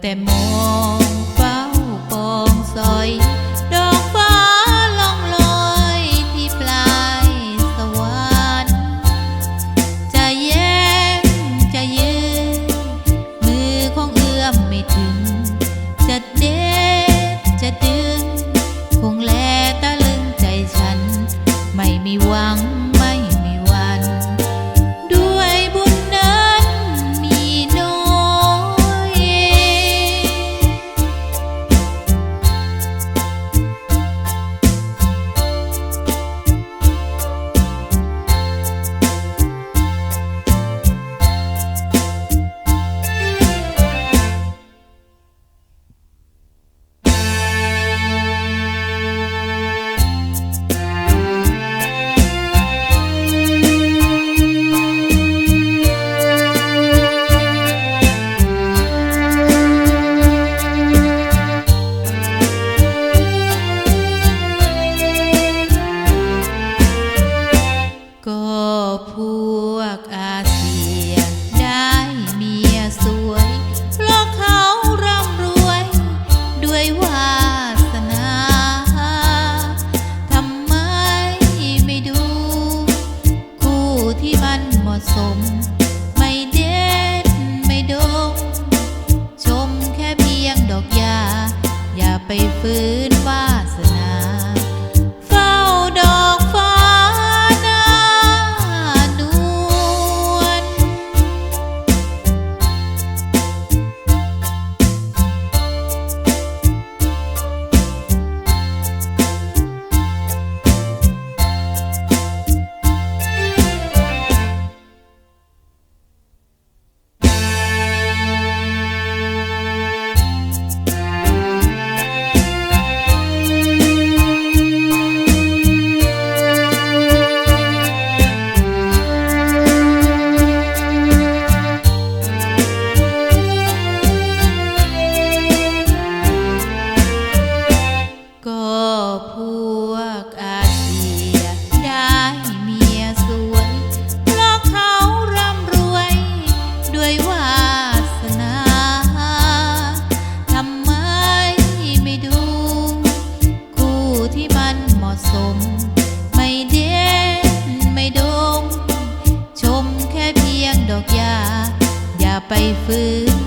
แต่มองเฝ้าปองซอย ดอกฟ้าลองลอยที่ปลายสวรรค์จะแย้มจะยืนมือของเอื้อมไม่ถึง จะเด็ดจะดึง คงแลตะลึงใจฉัน ไม่มีหวัง ไปฟื้น